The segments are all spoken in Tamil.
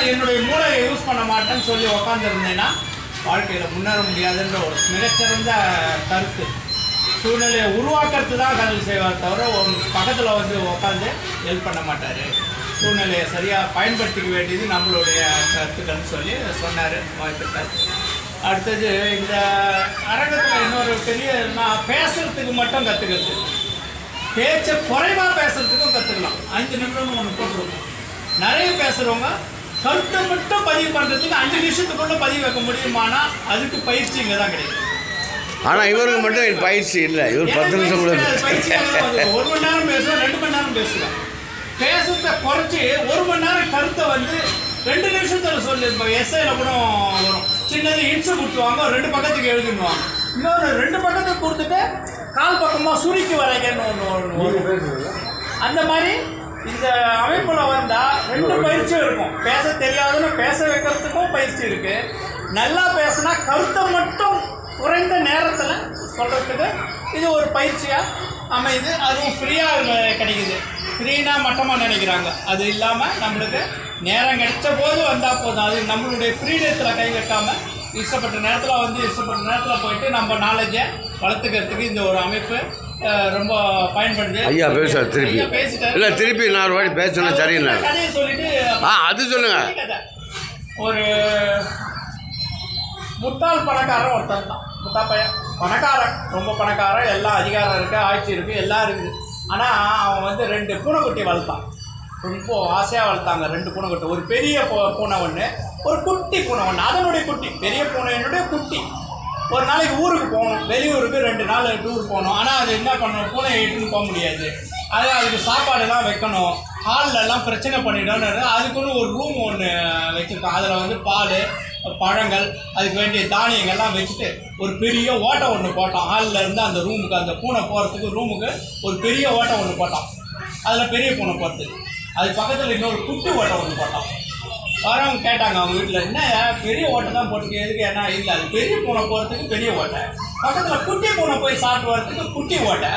நான் என்னுடைய மூளையை யூஸ் பண்ண மாட்டேன்னு சொல்லி உக்காந்துருந்தேன்னா வாழ்க்கையில் முன்னேற முடியாதுன்ற ஒரு மிகச்சிறந்த கருத்து. சூழ்நிலையை உருவாக்குறது தான் கல்வி செய்வார் தவிர பக்கத்தில் வந்து உட்காந்து ஹெல்ப் பண்ண மாட்டார். சூழ்நிலையை சரியாக பயன்படுத்திக்க வேண்டியது நம்மளுடைய கருத்துக்கள்னு சொல்லி சொன்னார் வாழ்த்துக்கள். அடுத்தது இந்த அரங்கத்தில் இன்னொரு பெரிய நான் பேசுகிறதுக்கு மட்டும் கற்றுக்கிறது பேச்சை குறைவாக பேசுறதுக்கும் கற்றுக்கலாம் அஞ்சு நிமிடம் ஒன்று போட்டுருக்கோம் நிறைய பேசுகிறவங்க கருத்தை மட்டும் பதிவு பண்ணுறதுக்கு அஞ்சு நிமிஷத்துக்குள்ள பதிவு வைக்க முடியுமானா அதுக்கு பயிற்சி இங்கே தான் கிடைக்கும் ஆனால் இவருக்கு மட்டும் பயிற்சி இல்லை. இவர் பத்து நிமிஷம் கூட ஒரு மணி நேரம் பேசுவேன் ரெண்டு மணி நேரம் பேசுவேன் பேசுறத குறைச்சி ஒரு மணி நேரம் கருத்தை வந்து ரெண்டு நிமிஷத்துல சொல்லி. இப்போ எஸ்ஐல கூட வரும். சின்னது இன்சு கொடுத்துவாங்க ரெண்டு பக்கத்துக்கு எழுதிடுவாங்க இன்னொரு ரெண்டு பக்கத்துக்கு கொடுத்துட்டு கால் பக்கமாக சுருக்கி வரைக்கன்னு ஒன்று அந்த மாதிரி இந்த அமைப்புல வந்தா ரெண்டு பயிற்சியும் இருக்கும். பேச தெரியாதுன்னு பேச வைக்கிறதுக்கும் பயிற்சி இருக்கு. நல்லா பேசினா கருத்தை மட்டும் குறைந்த நேரத்தில் சொல்றதுக்கு இது ஒரு பயிற்சியா அமையுது. அதுவும் ஃப்ரீயாக கிடைக்குது. ஃப்ரீனா மட்டமாக நினைக்கிறாங்க. அது இல்லாமல் நம்மளுக்கு நேரம் கிடைச்ச போது வந்தால் போதும். அது நம்மளுடைய ஃப்ரீடத்தில் கை வைக்காம இஷ்டப்பட்ட நேரத்தில் வந்து இஷ்டப்பட்ட நேரத்தில் போயிட்டு நம்ம நாலேஜை வளர்த்துக்கிறதுக்கு இந்த ஒரு அமைப்பு ரொம்ப பயன்படுது. ஐயா பேசுவார் திருப்பி. இல்லை திருப்பி நான் வாட்டி பேசணும் சரிண்ணா ஆ அது சொல்லுங்க. ஒரு முட்டாள் பணக்காரன் ஒருத்தன் தான் முட்டா பையன். பணக்காரன். ரொம்ப பணக்காரன். எல்லாம் அதிகாரம் இருக்கு ஆட்சி இருக்கு எல்லாம் இருக்குது. ஆனால் அவன் வந்து ரெண்டு பூனைக்குட்டி வளர்த்தான். ரொம்ப ஆசையாக வளர்த்தாங்க ரெண்டு பூனைக்குட்டி. ஒரு பெரிய பூனை ஒன்று ஒரு குட்டி பூனை ஒன்று அதனுடைய குட்டி பெரிய பூனையினுடைய குட்டி. ஒரு நாளைக்கு ஊருக்கு போகணும் வெளியூருக்கு ரெண்டு நாள் டூர் போகணும். ஆனால் அது என்ன பண்ணணும்? பூனை இட்டுன்னு போக முடியாது. அது அதுக்கு சாப்பாடுலாம் வைக்கணும். ஹாலில் பிரச்சனை பண்ணிடணும் அதுக்குன்னு ஒரு ரூம் ஒன்று வச்சுருக்கோம். அதில் வந்து பால் பழங்கள் அதுக்கு வேண்டிய தானியங்கள்லாம் வச்சுட்டு ஒரு பெரிய ஓட்டை ஒன்று போட்டோம். ஹாலில் இருந்து அந்த ரூமுக்கு அந்த பூனை போகிறதுக்கு ரூமுக்கு ஒரு பெரிய ஓட்டை ஒன்று போட்டோம். அதில் பெரிய பூனை போகிறதுக்கு அது பக்கத்தில் இன்னொரு குட்டி ஓட்டை ஒன்று போட்டோம். வரவங்க கேட்டாங்க அவங்க வீட்டில் என்ன பெரிய ஓட்டை தான் போட்டுருக்கு எதுக்கு ஏன்னா இல்லை அது பெரிய பூனை போகிறதுக்கு பெரிய ஓட்டை. பக்கத்தில் குட்டி பூனை போய் சாப்பிட்டு வரதுக்கு குட்டி ஓட்டை.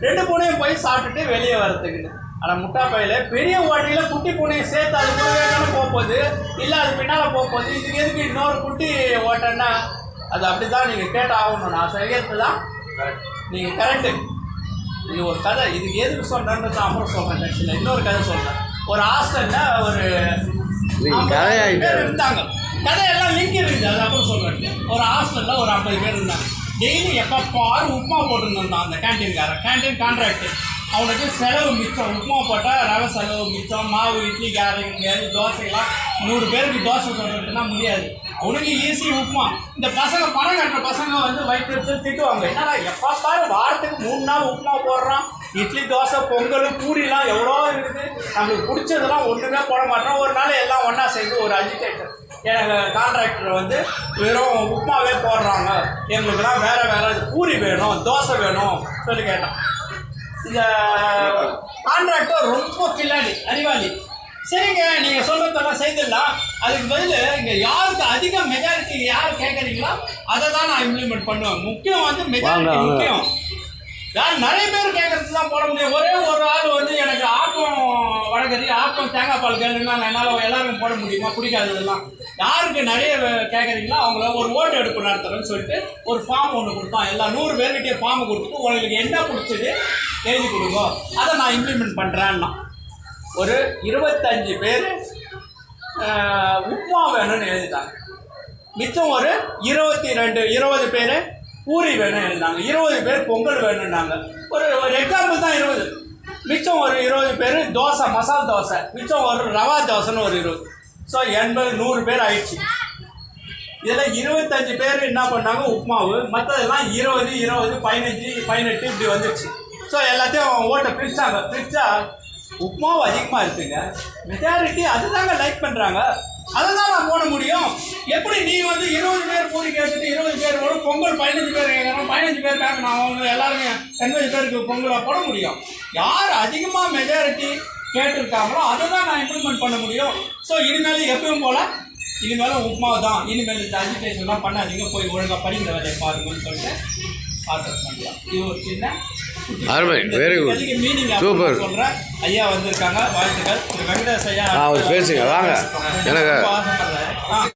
ரெண்டு பூனையும் போய் சாப்பிட்டுட்டு வெளியே வரதுக்கு ஆனால் முட்டா பையில பெரிய ஓட்டையில் குட்டி பூனையை சேர்த்து அது கூடவே தானே போக போகுது இல்லை அது பின்னால் போக போகுது இதுக்கு எதுக்கு இன்னொரு குட்டி ஓட்டைன்னா அது அப்படி தான் நீங்கள் கேட்ட ஆகணும் நான் செய்யறது தான் நீங்கள் கரெக்டு இது ஒரு கதை. இதுக்கு எதுக்கு சொல்கிறேன்றது அப்புறம் சொல்கிறேன் இன்னொரு கதை சொல்கிறேன் ஒரு ஹாஸ்டலில் ஒரு கதையாயிட்டாரு. பேர் இருந்தாங்க. கதையெல்லாம் லிங்க் இருக்குது அது அப்புறம் சொல்கிறேன் ஒரு ஹாஸ்டலில் ஒரு ஐம்பது பேர் இருந்தாங்க. டெய்லி எப்போ பாரு உப்புமா போட்டுருந்தான் அந்த கேன்டீன்காரன் கேன்டீன் கான்ட்ராக்ட் அவனுக்கு செலவு மிச்சம். உப்புமா போட்டால் ரவை செலவு மிச்சம். மாவு இட்லி கேரட் தோசைலாம் நூறு பேருக்கு தோசை சொல்கிறதுனா முடியாது. அவனுக்கு ஈஸி உப்புமா. இந்த பசங்க பணம் கட்டுற பசங்க வந்து வயிற்று திட்டுவாங்க. என்னடா எப்போ பாரு வாரத்துக்கு மூணு நாள் உப்புமா போடுறான். இட்லி தோசை பொங்கல் பூரிலாம் எவ்வளோ இருக்குது? நம்மளுக்கு பிடிச்சதெல்லாம் ஒன்றுமே போட மாட்டோம். ஒரு நாள் எல்லாம் ஒன்றா சேர்ந்து ஒரு அஜிடேட்டர் எனக்கு கான்ட்ராக்டர் வந்து வெறும் உப்புமாவே போடுறாங்க. எங்களுக்குலாம் வேறு வேறு பூரி வேணும் தோசை வேணும் சொல்லி கேட்டான். இந்த கான்ட்ராக்டர் ரொம்ப கில்லாடி அறிவாளி. சரிங்க நீங்கள் சொல்கிறதெல்லாம் செய்திடலாம். அதுக்கு பதில் இங்கே யாருக்கு அதிக மெஜாரிட்டி யார் கேட்குறீங்களோ அதை தான் நான் இம்ப்ளிமெண்ட் பண்ணுவேன். முக்கியம் வந்து மெஜாரிட்டி. முக்கியம். யார் நிறைய பேர் கேட்கறது தான் போட முடியும் ஒரே ஒரு ஆள் வந்து எனக்கு ஆப்பம் வடகறி ஆப்பம் தேங்காய் பால் கேளுன்னா என்னால் எல்லாருக்கும் போட முடியுமா? பிடிக்காததெல்லாம் யாருக்கு நிறைய கேட்குறீங்களோ அவங்கள ஒரு ஓட்டு எடுப்பு நடத்துறேன்னு சொல்லிட்டு ஒரு ஃபார்ம் ஒன்று கொடுப்பான் எல்லா நூறு பேர்கிட்டே ஃபார்ம் கொடுத்துட்டு உங்களுக்கு என்ன பிடிச்சது எழுதி கொடுங்க. அதை நான் இம்ப்ளிமெண்ட் பண்ணுறேன்னா ஒரு இருபத்தஞ்சு பேர் உப்புமா வேணும்னு எழுதிட்டாங்க. மிச்சம் ஒரு இருபத்தி ரெண்டு இருபது பேர் பூரி வேணும் எழுந்தாங்க இருபது பேர் பொங்கல் வேணும்னாங்க. ஒரு ஒரு எக்ஸாம்பிள் தான் இருபது. மிச்சம் ஒரு இருபது பேர் தோசை மசால் தோசை. மிச்சம் ஒரு ரவா தோசைன்னு ஒரு இருபது. ஸோ எண்பது நூறு பேர் ஆயிடுச்சு. இதில் இருபத்தஞ்சு பேர் என்ன பண்ணாங்க? உப்புமாவு. மற்றதெல்லாம் இருபது இருபது பதினஞ்சு பதினெட்டு இப்படி வந்துடுச்சு ஸோ எல்லாத்தையும் ஓட்டை பிரிச்சாங்க. பிரிச்சா உப்புமாவு அதிகமாக இருக்குங்க. மெஜாரிட்டி அதுதாங்க லைக் பண்ணுறாங்க அதை தான் நான் போட முடியும். எப்படி நீ வந்து இருபது பேர் பூரி கேட்டுட்டு பொங்கல் பதினஞ்சு பேர் கேட்குறோம் பதினஞ்சு பேர் கேட்கணும் அவங்க எல்லாருமே எண்பது பேருக்கு பொங்கலாக போட முடியும். யார் அதிகமாக மெஜாரிட்டி கேட்டிருக்காங்களோ அதை தான் நான் இம்ப்ளிமெண்ட் பண்ண முடியும். ஸோ இனிமேல் எப்பவும் போல் இனிமேல் உப்புமா தான் இனிமேல் இந்த அஜிடேஷன்லாம் பண்ணாதீங்க. போய் ஒழுங்காக படிக்கிற வேலையை பாருங்கன்னு சொல்லிட்டு பார்த்து பண்ணலாம் இது ஒரு சின்ன அருமை, meaning Super. அப்புறம் சொல்றேன் ஐயா வந்திருக்காங்க. வாழ்த்துக்கள். திரு வெங்கடேஷ் ஐயா. அவர் பேசுங்க, வாங்க. எனக்கு-